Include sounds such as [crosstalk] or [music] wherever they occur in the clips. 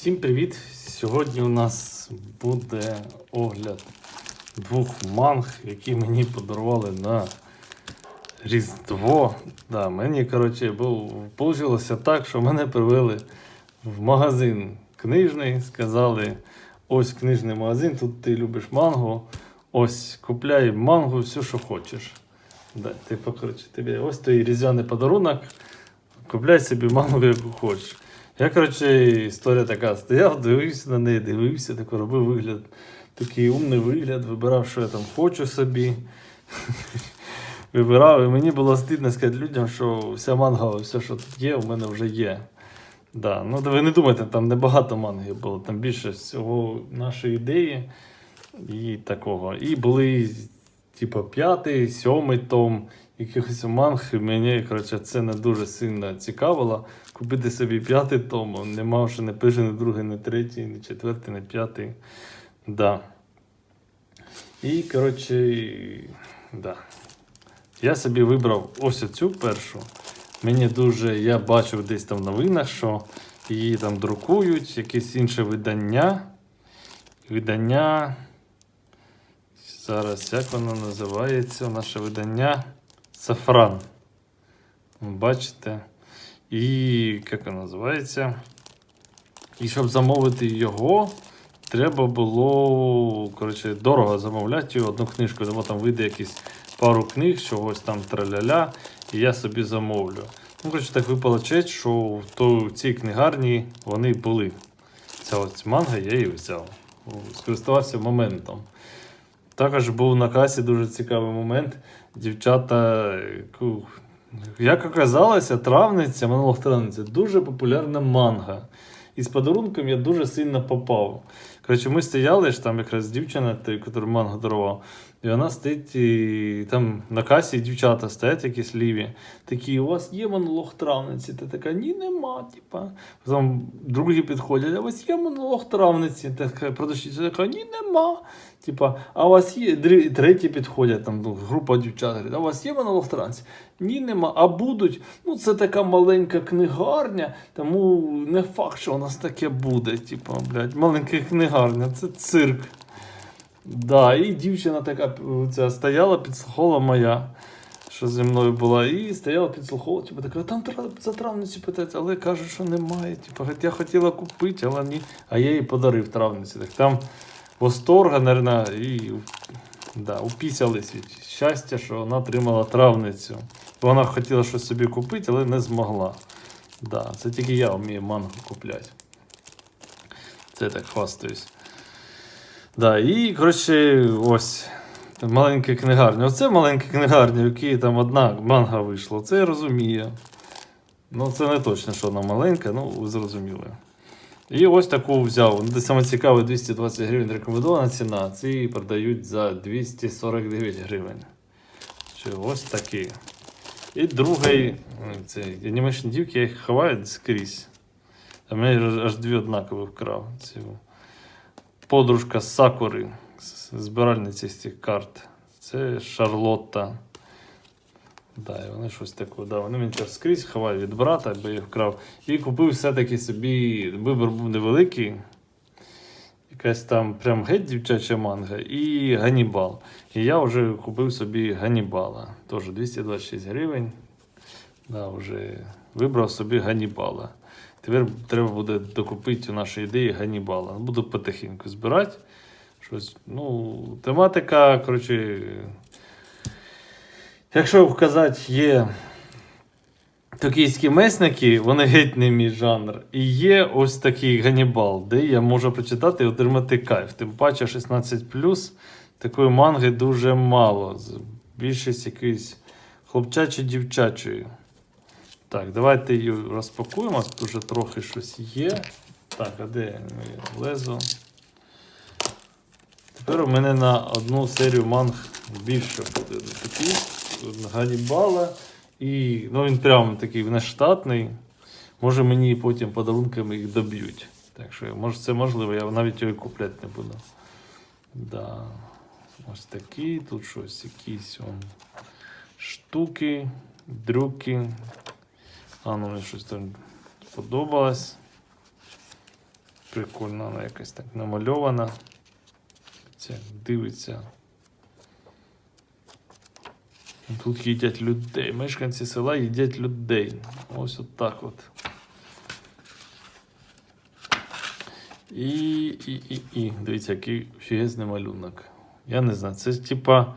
Всім привіт! Сьогодні у нас буде огляд двох манг, які мені подарували на Різдво. Да, мені, коротше, вийшло так, що мене привели в магазин книжний, сказали: ось книжний магазин, тут ти любиш манго. Ось купляй манго, все, що хочеш. Да, типу, коротше, тобі ось твій різдвяний подарунок. Купляй собі мангу, яку хочеш. Я, коротше, історія така стояв, дивився на неї, дивився, так робив вигляд, такий умний вигляд, вибирав, що я там хочу собі. [laughs] Вибирав, і мені було стидно сказати людям, що вся манга, все, що тут є, у мене вже є. Да. Ну, ви не думайте, там небагато манги було, там більше всього нашої ідеї і такого. І були, типу, п'ятий, сьомий том якихось манг, і мені коротше, це не дуже сильно цікавило. Купити собі п'ятий том, не мав ще не перший, не другий, не третій, не четвертий, не п'ятий. Да. І, коротше, да. я собі вибрав ось цю першу. Мені дуже, я бачив десь там в новинах, що її там друкують, якесь інше видання. Видання. Зараз як воно називається? Наше видання Сафран. Бачите? І як воно називається? І щоб замовити його, треба було коротше, дорого замовляти одну книжку. Тому там вийде якісь пару книг, чогось там траляля, і я собі замовлю. Ну, коротше, так випала честь, що то- в цій книгарні вони були. Ця ось манга я її взяв. Скористався моментом. Також був на касі дуже цікавий момент. Дівчата, як оказалося, травниця, монолог травниця дуже популярна манга. І з подарунком я дуже сильно попав. Коротше, ми стояли ж там якраз дівчина, яку мангу дарував, і вона стоїть і там на касі дівчата стоять якісь ліві. Такі, у вас є монолог травниці? Ти така, ні, нема. Типа. Потім другі підходять, а у вас є монолог травниці? Така продавщиця така, ні, нема. Типа, а у вас є треті підходять, там ну, група дівчат, говорить, а у вас є монолог транс? Ні, нема. А будуть. Ну, це така маленька книгарня, тому не факт, що у нас таке буде. Типа, блядь, маленька книгарня, це цирк. Да, і дівчина така ця, стояла, підслуховувала моя, що зі мною була, і стояла, підслуховувала, типу, така, там за травницю питається, але каже, що немає. Типу, я хотіла купити, але ні. А я їй подарив травниці. Так там восторга, наверное, і да, упісялись від щастя, що вона отримала травницю. Вона хотіла щось собі купити, але не змогла. Да, це тільки я вмію мангу купляти. Це так хвастаюсь. Да, і, коротше, ось. Маленька книгарня. Оце маленька книгарня, в якій там одна манга вийшла. Це я розумію. Ну, це не точно, що вона маленька, ну, ви зрозуміли. І ось таку взяв. Ну, саме цікаве, 220 гривень рекомендована ціна. Ці продають за 249 гривень. Чи ось такий. І другий, м, цей анімешні дівки, я їх ховаю скрізь. А мене аж- дві однакові вкрав. Цю. Подружка Сакури, збиральниця з цих карт. Це Шарлотта. Да, і вони щось таке. Да, вони мені теж скрізь ховають від брата, бо я вкрав. І купив все-таки собі, вибір був невеликий. Якась там прям геть дівчача манга і Ганібал. І я вже купив собі Ганібала. Теж 226 гривень. Да, вже вибрав собі Ганібала. Тепер треба буде докупити у нашій ідеї Ганібала. Буду потихеньку збирати. Щось, ну, тематика, коротше, якщо вказати, є токійські месники, вони геть не мій жанр. І є ось такий Ганібал, де я можу прочитати і отримати кайф. Тим паче 16 такої манги дуже мало. Більшість якоїсь хлопчачо-дівчачої. Так, давайте її розпакуємо. Тут вже трохи щось є. Так, а де лезо? Тепер у мене на одну серію манг більше буде такі. Ганібала. І ну, він прямо такий нештатний. Може мені потім подарунками їх доб'ють. Так що, може, це можливо, я навіть його купляти не буду. Да. Ось такі, тут щось якісь он, штуки, дрюки. А ну мені щось там сподобалось. Прикольно, вона якась так намальована. Це дивиться. Тут їдять людей. Мешканці села їдять людей. Ось от так от. І, і, і, і. Дивіться, який фігезний малюнок. Я не знаю, це типа.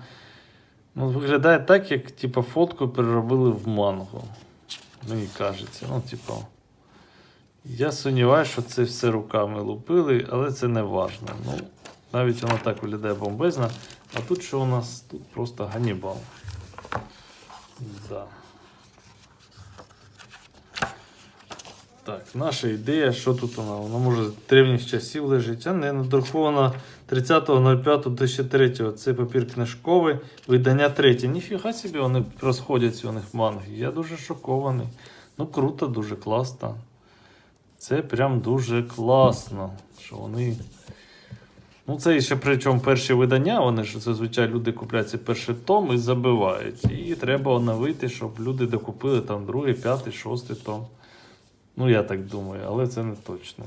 Ну, виглядає так, як типа фотку переробили в манго. Мені кажеться. Ну, типа. Я сумніваюся, що це все руками лупили, але це не важно. Ну, навіть воно так виглядає бомбезно. А тут що у нас? Тут просто ганібал. Да. Так, наша ідея, що тут вона? Вона може з древніх часів лежить, а не надрукована 30.05.2003. Це папір книжковий, видання третє. Ніфіга собі вони розходяться у них манги. Я дуже шокований. Ну, круто, дуже класно. Це прям дуже класно, що вони. Ну, це ще причому перші видання, вони ж зазвичай люди купляють цей перший том і забивають. І треба оновити, щоб люди докупили там другий, п'ятий, шостий том. Ну, я так думаю, але це не точно.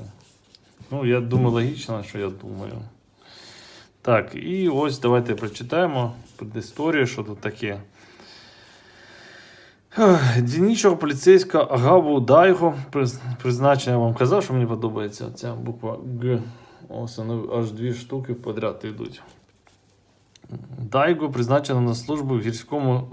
Ну, я думаю, логічно, що я думаю. Так, і ось давайте прочитаємо предісторію, що тут таке. Ех, Дільничого поліцейського Агаву Дайго, призначення я вам казав, що мені подобається ця буква Г. Ось вони аж дві штуки подряд йдуть. Дайго призначено на службу в гірському,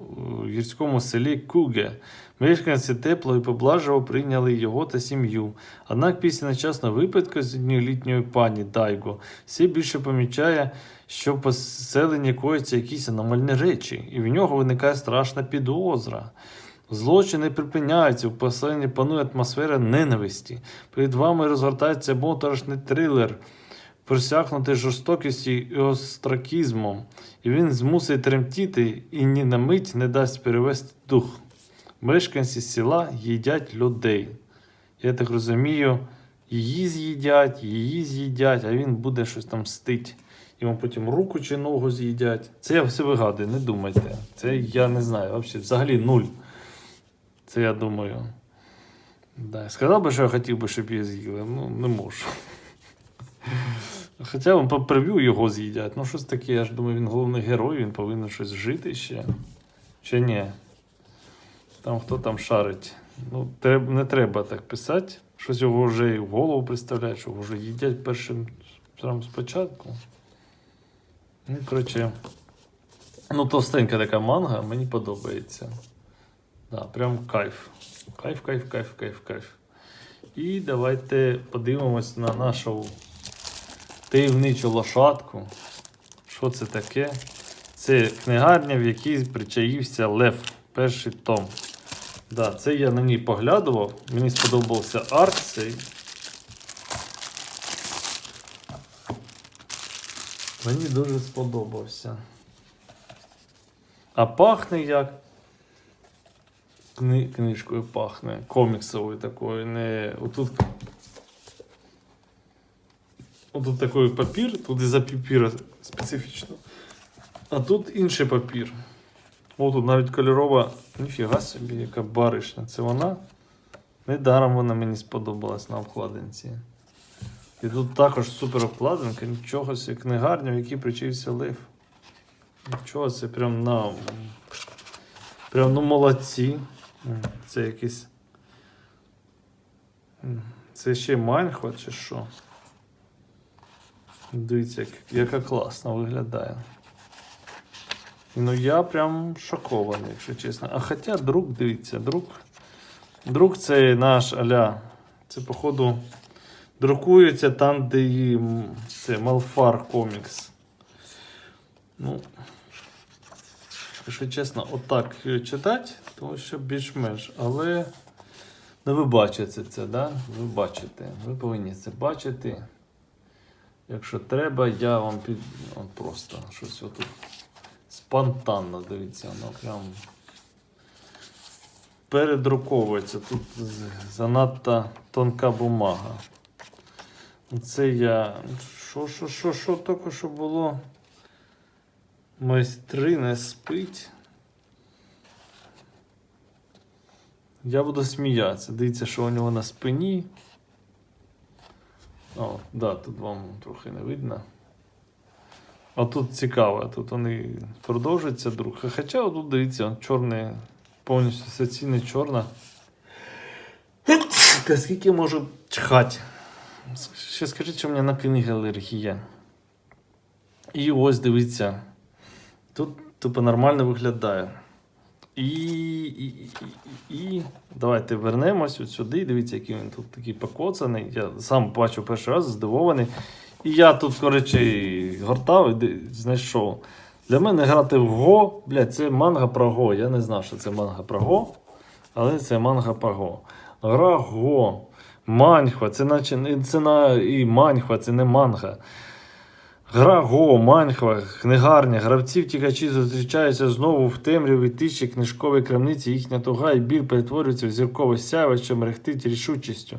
гірському селі Куге. Мешканці тепло і поблажливо прийняли його та сім'ю. Однак після нечасного випадку з літньої пані Дайго все більше помічає, що по селенні коїться якісь аномальні речі, і в нього виникає страшна підозра. Злочини припиняються, в поселенні панує атмосфера ненависті. Перед вами розгортається моторошний трилер, просякнутий жорстокістю і остракізмом, і він змусить тремтіти і ні на мить не дасть перевести дух. Мешканці села їдять людей. Я так розумію, її з'їдять, її з'їдять, а він буде щось там мстить. Йому потім руку чи ногу з'їдять. Це я все вигадую, не думайте. Це я не знаю. Взагалі нуль. Це я думаю. Да. Сказав би, що я хотів би, щоб її з'їли. Ну, не можу. Хоча вам по прев'ю його з'їдять. Ну, щось таке, я ж думаю, він головний герой, він повинен щось жити ще. Чи ні? Там хто там шарить. Ну, треб, не треба так писати. Щось його вже і в голову представляють, що його вже їдять першим прямо спочатку. Ну, коротше. Ну, товстенька така манга, мені подобається. Да, прям кайф. Кайф, кайф, кайф, кайф, кайф. І давайте подивимось на нашу таємничу лошадку. Що це таке? Це книгарня, в якій причаївся Лев. Перший том. Да, це я на ній поглядував. Мені сподобався арт цей. Мені дуже сподобався. А пахне як. Кни... Книжкою пахне. Коміксовою такою. Не... Отут. Отут такий папір, тут і за папір специфічно. А тут інший папір. О, тут навіть кольорова. Ніфіга собі, яка баришня. Це вона. Недаром вона мені сподобалась на обкладинці. І тут також супер обкладинка, нічого собі книгарня, в якій причився лев. Нічого, це прям на. Прям ну молодці. Це якийсь. Це ще Майнхот чи що? Дивіться, як, яка класно виглядає. Ну я прям шокований, якщо чесно. А хоча друг, дивіться, друг. Друг це наш аля. Це, походу, друкується там, де і це Малфар комікс. Ну, якщо чесно, отак читати, то ще більш-менш. Але ну, ви бачите це, да? Ви бачите. Ви повинні це бачити. Якщо треба, я вам під. От просто щось отут. Спонтанно, дивіться, воно прям передруковується. Тут занадто тонка бумага. Це я. Що, що, що, що тільки що було? Майстри не спить. Я буду сміятися. Дивіться, що у нього на спині. О, да, тут вам трохи не видно. А тут цікаво, тут вони продовжуються друг. Хоча тут дивіться, чорне, повністю сеційне чорна. Та скільки можу чхати? Ще скажіть, що в мене на книги алергія. І ось дивіться. Тут типу нормально виглядає. І, і, і, і, давайте вернемось от сюди. Дивіться, який він тут такий покоцаний. Я сам бачу перший раз, здивований. І я тут, коротше, гортав і знайшов. Для мене грати в Го, блядь, це манга про Го. Я не знав, що це манга про Го, але це манга про Го. Гра Го. Манхва, це наче це на і манхва, це не манга. Гра Го, Манхва, книгарня, гравці втікачі зустрічаються знову в темряві тиші книжкової крамниці, їхня туга і біль перетворюються в зіркове сяйво, що мерехтить рішучістю.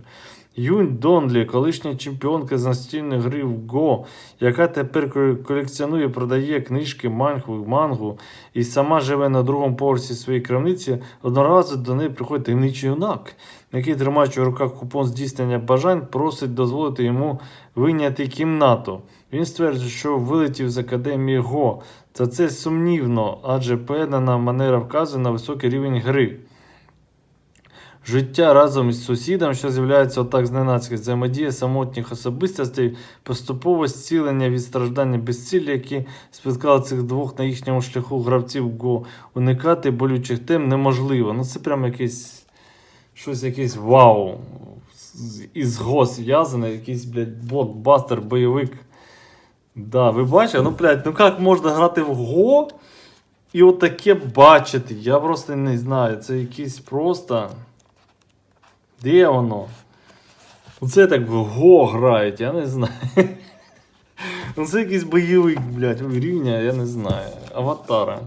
Юнь Донлі, колишня чемпіонка з настільної гри в Го, яка тепер колекціонує, продає книжки, манхву, мангу і сама живе на другому поверсі своєї крамниці, одного разу до неї приходить таємничий юнак, який, тримаючи в руках купон здійснення бажань, просить дозволити йому вийняти кімнату. Він стверджує, що вилетів з академії ГО. Та це сумнівно, адже поєднана манера вказує на високий рівень гри. Життя разом із сусідом, що з'являється отак зненацька, взаємодія самотніх особистостей, поступове зцілення від страждання безцілля, які спіткали цих двох на їхньому шляху гравців ГО, уникати болючих тем неможливо. Ну це прям якесь щось якесь вау. Із ГО зв'язане, якийсь, блядь, блокбастер, бойовик. Да, ви бачите? Ну, блядь, ну як можна грати в ГО і отаке бачити? Я просто не знаю. Це якийсь просто. Де воно? Оце так в ГО грають, я не знаю. [laughs] Ну це якийсь бойовик, блядь, рівня, я не знаю. Аватара.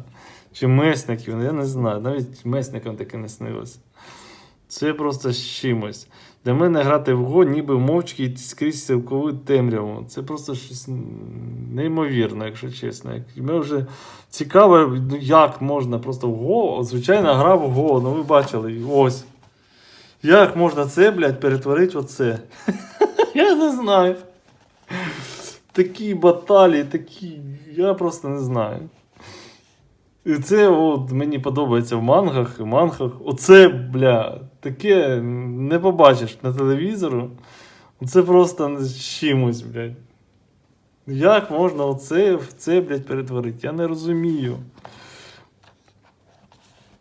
Чи месників, я не знаю. Навіть месникам таке не снилося. Це просто з чимось. Для мене грати в го, ніби мовчки йти скрізь цілкову темряву. Це просто щось неймовірне, якщо чесно. Ми вже цікаво, ну як можна просто в го. Звичайно, гра в го, ну ви бачили, ось. Як можна це, блядь, перетворити оце? [laughs] Я не знаю. Такі баталії, такі. Я просто не знаю. І це от, мені подобається в мангах, в мангах. Оце, бля, таке не побачиш на телевізору. Це просто з чимось, блядь. Як можна оце в це, блядь, перетворити? Я не розумію.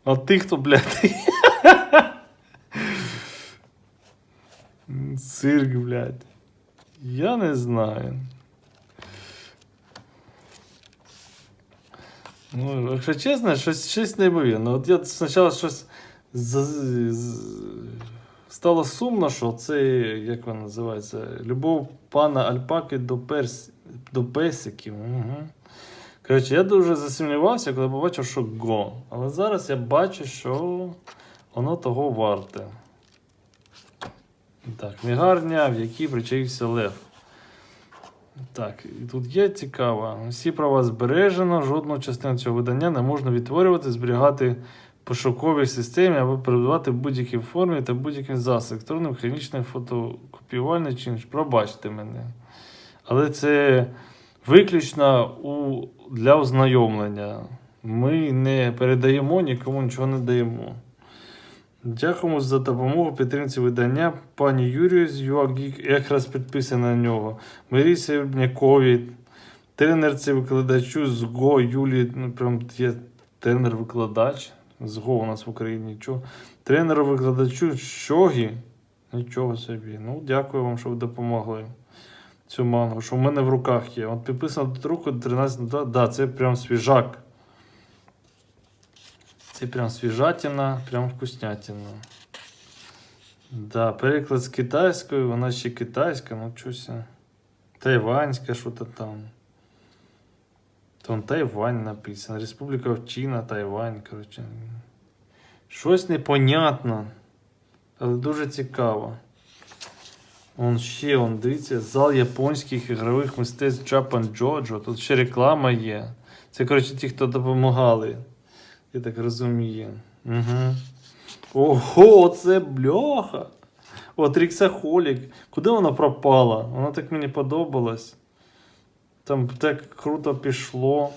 А ти хто, блядь? [laughs] Цирк, блядь. Я не знаю. Ну, якщо чесно, щось, щось неймовірне. От я спочатку щось з, з, стало сумно, що це, як воно називається, любов пана Альпаки до, перс, до песиків. Угу. Коротше, я дуже засумнівався, коли побачив, що го. Але зараз я бачу, що воно того варте. Так, книгарня, в якій причаївся Лев. Так, і тут є цікаво. Всі права збережено, жодну частину цього видання не можна відтворювати, зберігати пошуковій системі або передавати в будь-якій формі та будь-яким засобом, електронним, механічним, фотокопіювальним чи іншим. Пробачте мене. Але це виключно у, для ознайомлення. Ми не передаємо нікому нічого не даємо. Дякуємо за допомогу підтримці видання. Пані Юрію з UAGIG якраз підписана на нього. Марії Сербнякові, тренерці викладачу з ГО Юлії, ну прям є тренер-викладач. З ГО у нас в Україні нічого. Тренеру-викладачу Щогі. Нічого собі. Ну, дякую вам, що ви допомогли. Цю мангу, що в мене в руках є. От підписано до руку 13 да, да, це прям свіжак. Це прям свіжатина, прям вкуснятина. Да, переклад з китайської, вона ще китайська, ну щось. Тайванська, що то там. Там Тайвань написано. Республіка Овчина, Тайвань, коротше. Щось непонятно. Але дуже цікаво. Он ще, он, дивіться, зал японських ігрових мистецтв Japan Jojo. Тут ще реклама є. Це, коротше, ті, хто допомагали. Я так розумію. Угу. Ого, це бляха. От Ріксахолік. Куди вона пропала? Вона так мені подобалась. Там так круто пішло.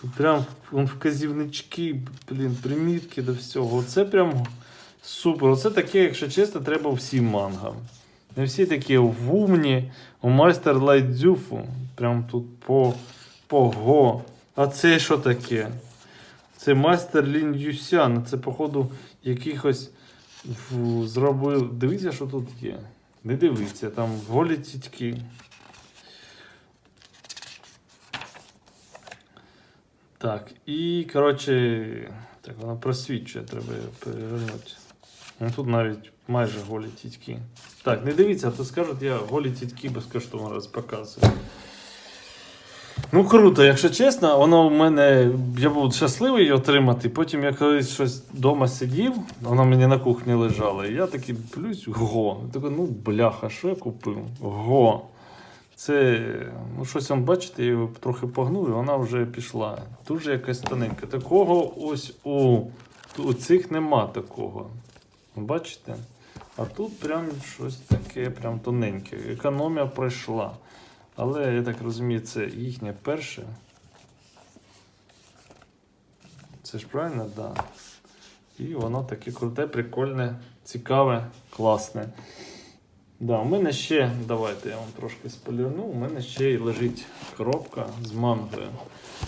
Тут прям вказівнички, блін, примітки до всього. Оце прям супер. Оце таке, якщо чесно, треба всім мангам. Не всі такі в умні, у майстер лайдзюфу. Прям тут по, по го. А це що таке? Це майстер Лін Юсян. Це, походу, якихось в- зробив. Дивіться, що тут є. Не дивіться, там голі тітки. Так, і, коротше, так, вона просвічує, треба перевернути. Ну, тут навіть майже голі тітки. Так, не дивіться, а то скажуть, я голі тітки безкоштовно раз показую. Ну, круто, якщо чесно, воно в мене. Я був щасливий її отримати. Потім я колись щось вдома сидів, воно мені на кухні лежало. І я такий плюсь, го. Я ну бляха, що я купив? Го. Це, ну щось он, бачите, я його трохи погнув, і вона вже пішла. Дуже якась тоненька. Такого ось у, у цих нема такого. Бачите? А тут прям щось таке, прям тоненьке. Економія пройшла. Але я так розумію, це їхнє перше. Це ж правильно, так. Да. І воно таке круте, прикольне, цікаве, класне. Да, у мене ще, давайте я вам трошки спойлерну, у мене ще й лежить коробка з мангою.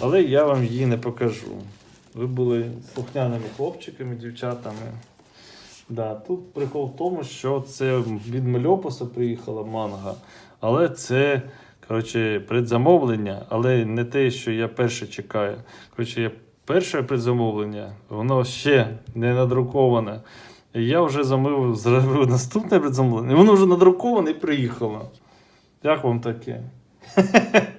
Але я вам її не покажу. Ви були слухняними хлопчиками, дівчатами. Да, тут прикол в тому, що це від Мельопуса приїхала манга, але це коротше, предзамовлення, але не те, що я перше чекаю. Коротше, я перше предзамовлення, воно ще не надруковане. Я вже замовив, зробив наступне предзамовлення. Воно вже надруковане і приїхало. Як вам таке? [laughs]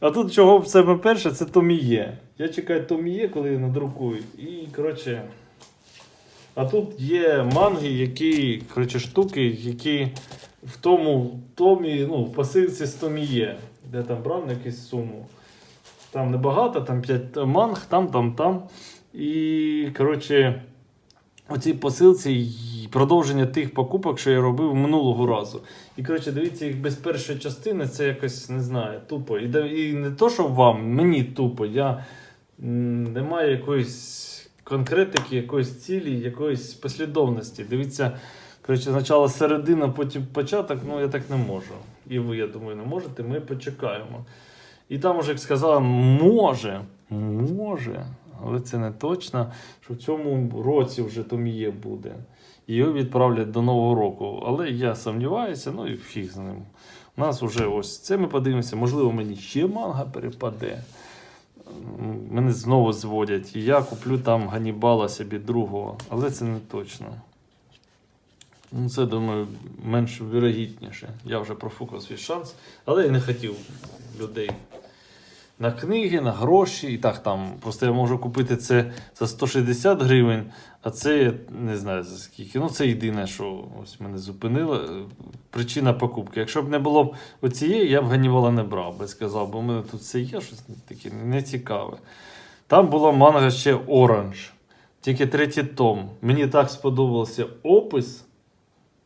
А тут чого саме перше, це Томіє. Я чекаю Томіє, коли надрукують. І, коротше. А тут є манги, які, коротше, штуки, які в тому томі, ну, в посилці з томіє, де там брав на якусь суму. Там небагато, там 5 манг, там, там, там. І, коротше, у цій посилці продовження тих покупок, що я робив минулого разу. І коротше, дивіться, їх без першої частини це якось не знаю, тупо. І, і не то, що вам, мені тупо. Я не маю якоїсь конкретики, якоїсь цілі, якоїсь послідовності. Дивіться, коротше, спочатку середина, потім початок, ну я так не можу. І ви, я думаю, не можете, ми почекаємо. І там уже як сказала, може, може, але це не точно, що в цьому році вже Томіє буде. Його відправлять до Нового року. Але я сумніваюся, ну і фіг з ним. У нас вже ось це ми подивимося. Можливо, мені ще манга перепаде. Мене знову зводять. Я куплю там Ганібала собі другого, але це не точно. Ну, це, думаю, менш вірогідніше. Я вже профукав свій шанс, але я не хотів людей на книги, на гроші. І так там. Просто я можу купити це за 160 гривень, а це я не знаю за скільки. Ну, це єдине, що ось мене зупинило. е, Причина покупки. Якщо б не було б оцієї, я б Ганнівала не брав би сказав, бо в мене тут все є щось таке нецікаве. Там була манга ще Оранж. Тільки третій том. Мені так сподобався опис.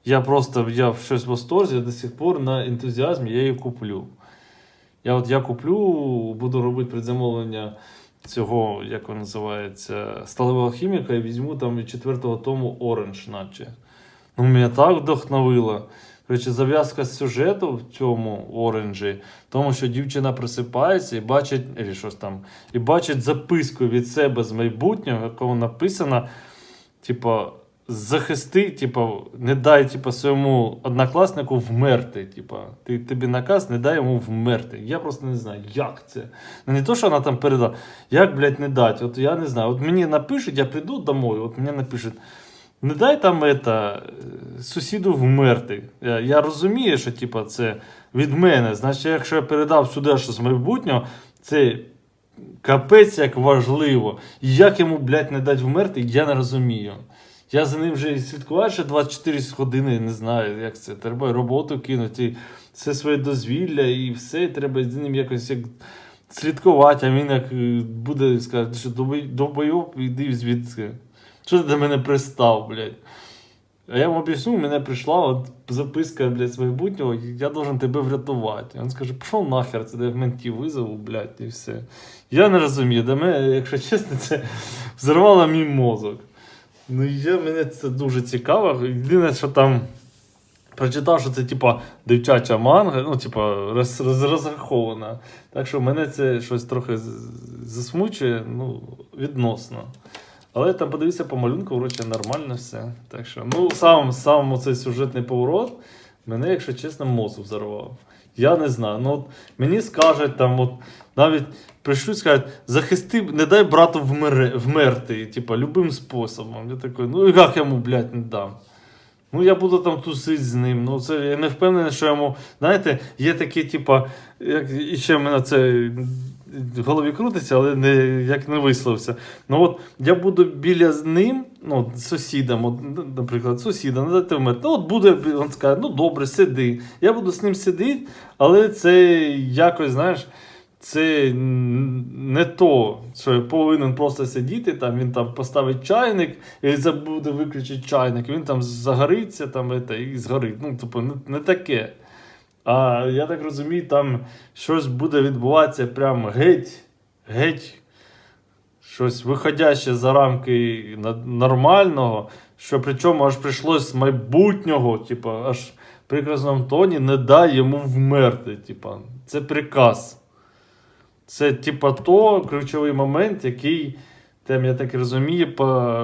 Я просто я в щось в восторзі, до сих пор на ентузіазмі я її куплю. Я от я куплю, буду робити предзамовлення цього, як він називається, сталевого хіміка і візьму там від четвертого тому Оранж, наче. Ну, мене так вдохновило. Коротше, зав'язка сюжету в цьому оранжі, тому що дівчина просипається і бачить, або щось там, і бачить записку від себе з майбутнього, якому написано, типа, захисти, типа, не дай типа, своєму однокласнику вмерти. Типа, ти, тобі наказ, не дай йому вмерти. Я просто не знаю, як це. Ну, не то, що вона там передала, як, блядь, не дати. От я не знаю. От мені напишуть, я прийду домой, от мені напишуть. Не дай там это, е, сусіду вмерти. Я, я розумію, що типа, це від мене. Значить, якщо я передав сюди щось з майбутнього, це капець як важливо. Як йому, блядь, не дати вмерти, я не розумію. Я за ним вже і слідкував ще 24 години, не знаю, як це. Треба роботу кинути, все своє дозвілля і все. Треба з ним якось як слідкувати, а він як е, буде сказати, що довбойоб, іди звідси. Що ти до мене пристав, блядь? А я йому об'ясню, мене прийшла от записка блядь, з майбутнього, я должен тебе врятувати. Він скаже, пішов нахер, це я в ментів визову, блядь, і все. Я не розумію, до мене, якщо чесно, це взорвало мій мозок. Ну, я, мене це дуже цікаво. Єдине, що там прочитав, що це типа дівчача манга, ну, типа, роз, роз, розрахована. Так що мене це щось трохи засмучує, ну, відносно. Але я там подивився по малюнку, вроді нормально все. Так що, ну, сам, сам цей сюжетний поворот мене, якщо чесно, мозок взорвав. Я не знаю. Ну, от мені скажуть там, от, навіть прийшли скажуть, захисти, не дай брату вмере, вмерти, типу, любим способом. Я такий, ну як я йому, блядь, не дам? Ну, я буду там тусити з ним. Ну, це я не впевнений, що йому. Знаєте, є такі, типа, як і ще мене це в голові крутиться, але не, як не висловився. Ну от я буду біля з ним, ну, сусідом, от, наприклад, сусіда, не дати вмерти. Ну, от буде, він скаже, ну добре, сиди. Я буду з ним сидіти, але це якось, знаєш. Це не то, що я повинен просто сидіти, там він там поставить чайник і забуде виключити чайник, він там загориться там, і згорить. Ну, типу, не, не таке. А я так розумію, там щось буде відбуватися прям геть, геть, щось виходяще за рамки нормального, що причому аж прийшлось з майбутнього, типу, аж в приказному тоні не дай йому вмерти. Типу, це приказ. Це, типа, то ключовий момент, який, там, я так розумію,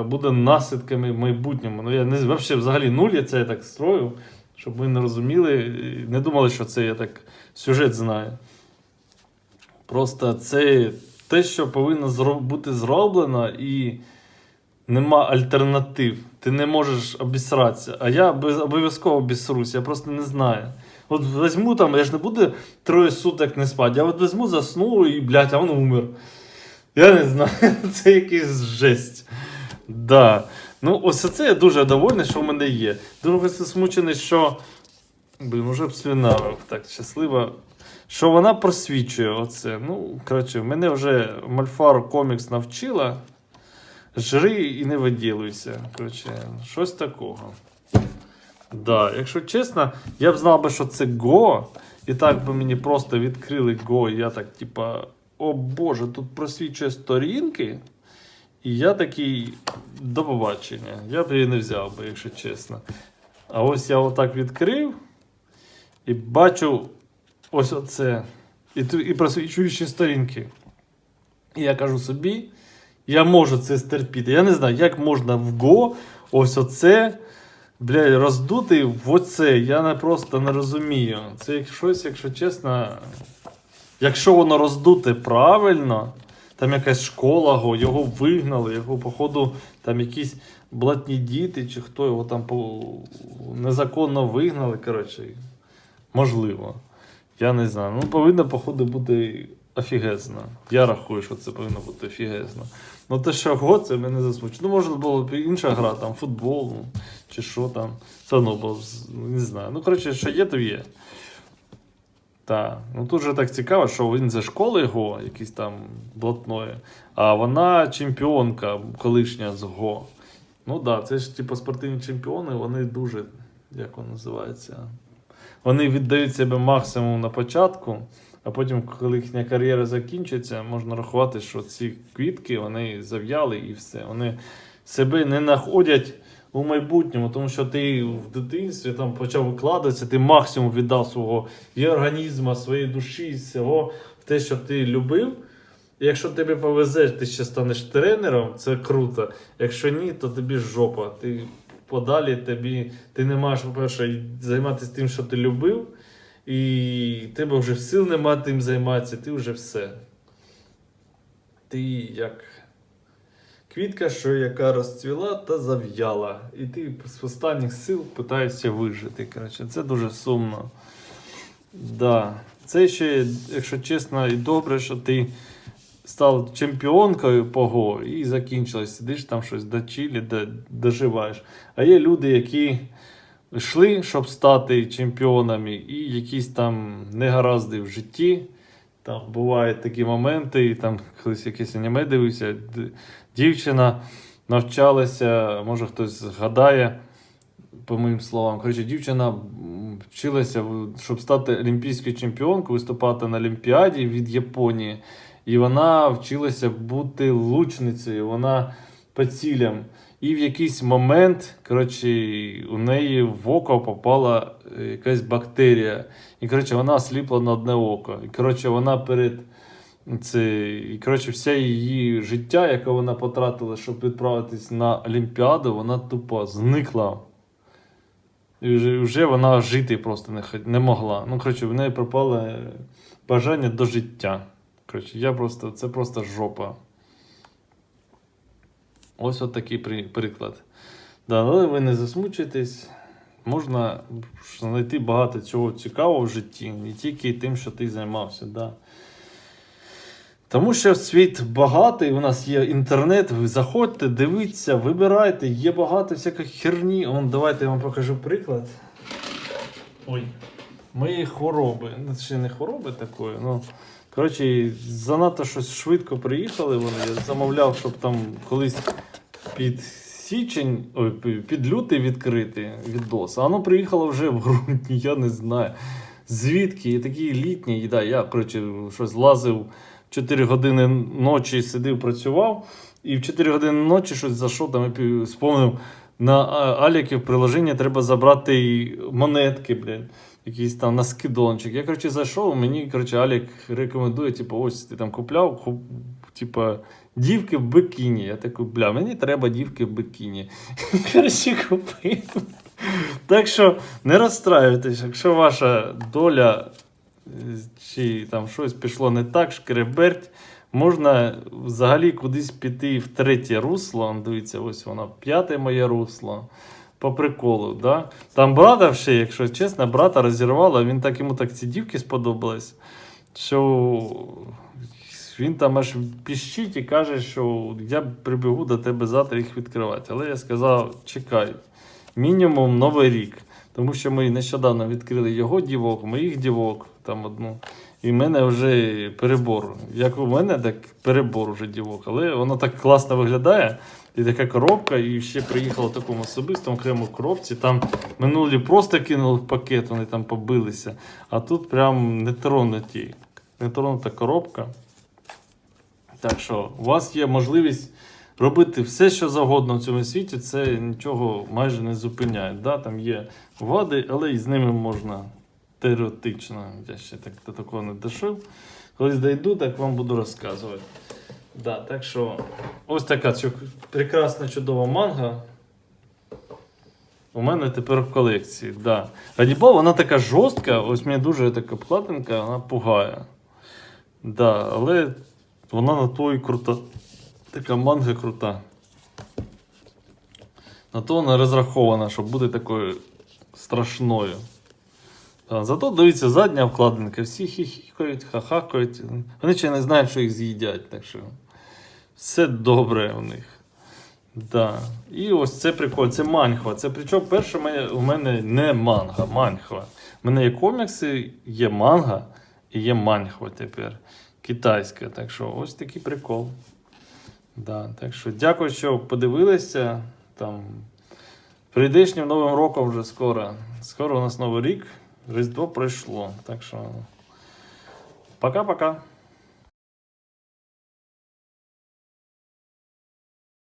буде наслідками в майбутньому. Ну, я не вообще, взагалі нуль, я це я так строю, щоб ви не розуміли, не думали, що це я так сюжет знаю. Просто це те, що повинно бути зроблено, і нема альтернатив. Ти не можеш обісратися. А я обов'язково обісрусь, я просто не знаю. От візьму там, я ж не буду троє суток не спати. Я от візьму, засну і, блядь, а він умер. Я не знаю, [laughs] це якийсь жесть. Да. Ну, ось це я дуже довольний, що в мене є. Дуже засмучений, що. Блін, уже б слюнавив. Так, щасливо. Що вона просвічує оце. Ну, коротше, мене вже Мальфар комікс навчила. Жри і не виділуйся. Коротше, щось такого. Да, якщо чесно, я б знав би, що це Go, і так би мені просто відкрили Go, і я так, типа, о Боже, тут просвічує сторінки. І я такий до побачення. Я б її не взяв би, якщо чесно. А ось я отак відкрив і бачу ось оце. І, і просвічуючі сторінки. І я кажу собі, я можу це стерпіти. Я не знаю, як можна в Go ось оце блядь, роздути в оце. Я не просто не розумію. Це як щось, якщо чесно. Якщо воно роздуте правильно, там якась школа, го, його вигнали, його, походу, там якісь блатні діти, чи хто його там незаконно вигнали. Коротше, можливо. Я не знаю. Ну, повинно, походу, бути офігезно. Я рахую, що це повинно бути офігезно. Ну, те, що го, це мене засмучить. Ну, можна було б інша гра, там, футбол, ну, чи що там. Все одно було, не знаю. Ну, коротше, що є, то є. Так. Ну тут же так цікаво, що він зі школи Го, якийсь там блатної, а вона чемпіонка колишня з Го. Ну так, да, це ж типу спортивні чемпіони, вони дуже, як воно називається, вони віддають себе максимум на початку, а потім, коли їхня кар'єра закінчиться, можна рахувати, що ці квітки вони зав'яли і все. Вони себе не знаходять у майбутньому, тому що ти в дитинстві там почав викладатися, ти максимум віддав свого і організму, своєї душі, і всього в те, що ти любив. І якщо тобі повезе, ти ще станеш тренером, це круто. Якщо ні, то тобі жопа. Ти подалі тобі, ти не маєш, по-перше, займатися тим, що ти любив, і тебе вже сил нема тим займатися, ти вже все. Ти як квітка, що яка розцвіла та зав'яла. І ти з останніх сил питаєшся вижити. Коротше, це дуже сумно. Да. Це ще, якщо чесно, і добре, що ти став чемпіонкою по ГО і закінчилось. Сидиш там щось до Чилі, доживаєш. А є люди, які йшли, щоб стати чемпіонами, і якісь там негаразди в житті. Там бувають такі моменти, і там колись якесь аніме дивився, дівчина навчалася, може хтось згадає, по моїм словам. Коротше, дівчина вчилася, щоб стати олімпійською чемпіонкою, виступати на Олімпіаді від Японії. І вона вчилася бути лучницею. Вона по цілям. І в якийсь момент, коротше, у неї в око попала е, якась бактерія. І коротше, вона осліпла на одне око. І коротше, вона перед це, і коротше, все її життя, яке вона потратила, щоб відправитись на Олімпіаду, вона тупо зникла. І вже, вже вона жити просто не, не могла. Ну, коротше, в неї пропало бажання до життя. Коротше, я просто, це просто жопа. Ось от такий при, приклад. Да, але ви не засмучуйтесь. Можна знайти багато цього цікавого в житті, не тільки тим, що ти займався. Да. Тому що світ багатий, у нас є інтернет, ви заходьте, дивіться, вибирайте, є багато всякої херні. Вон, давайте я вам покажу приклад. Ой. Моєї хвороби. Ну, ще не хвороби такої, ну. Коротше, занадто щось швидко приїхали вони. Я замовляв, щоб там колись під січень, ой, пі- під лютий відкрити відос. А воно приїхало вже в грудні, я не знаю. Звідки? І такий літній, і да, я коротше, щось лазив 4 години ночі, сидів, працював, і в 4 години ночі щось зайшов там і спомнив. На Аліки в приложенні треба забрати і монетки, блядь, якийсь там на скидончик. Я, коротше, зайшов, мені, коротше, Алік рекомендує, типу, ось ти там купляв, куп, типу, дівки в бикіні. Я такий, бля, мені треба дівки в бикіні. [laughs] Коротше, купив. Так що не розстраюйтесь, якщо ваша доля е, чи там щось пішло не так, шкереберть, можна взагалі кудись піти в третє русло. Дивіться, ось воно, п'яте моє русло. По приколу, да? Там брата ще, якщо чесно, брата розірвало, він так йому так ці дівки сподобались, що він там аж піщить і каже, що я прибігу до тебе завтра їх відкривати. Але я сказав: чекай, мінімум новий рік. Тому що ми нещодавно відкрили його дівок, моїх дівок, там одну. І в мене вже перебор. Як у мене, так перебор уже дівок. Але воно так класно виглядає. І така коробка, і ще приїхала в такому особистому окремо коробці. Там минулі просто кинули пакет, вони там побилися. А тут прям не тронуті. Не тронута коробка. Так що у вас є можливість робити все, що завгодно в цьому світі, це нічого майже не зупиняє. Да, там є вади, але і з ними можна теоретично. Я ще так до такого не дошив. Колись дойду, так вам буду розказувати. Да, так що ось така прекрасна чудова манга. У мене тепер в колекції. Да. Радібол, вона така жорстка, ось мені дуже така обкладинка, вона пугає. Да, але вона на то і крута. Така манга крута. На то вона розрахована, щоб бути такою страшною. Зато дивіться, задня вкладинка, всі хіхікають, хахакають. Вони ще не знають, що їх з'їдять, так що все добре у них. Да. І ось це прикольно, це манхва. Це причому перше у мене не манга, манхва. У мене є комікси, є манга і є манхва тепер. Китайська. Так що ось такий прикол. Да, так що дякую, що подивилися. Там прийдешнім Новим роком вже скоро. Скоро у нас Новий рік. Різдво пройшло. Так що. Пока-пока.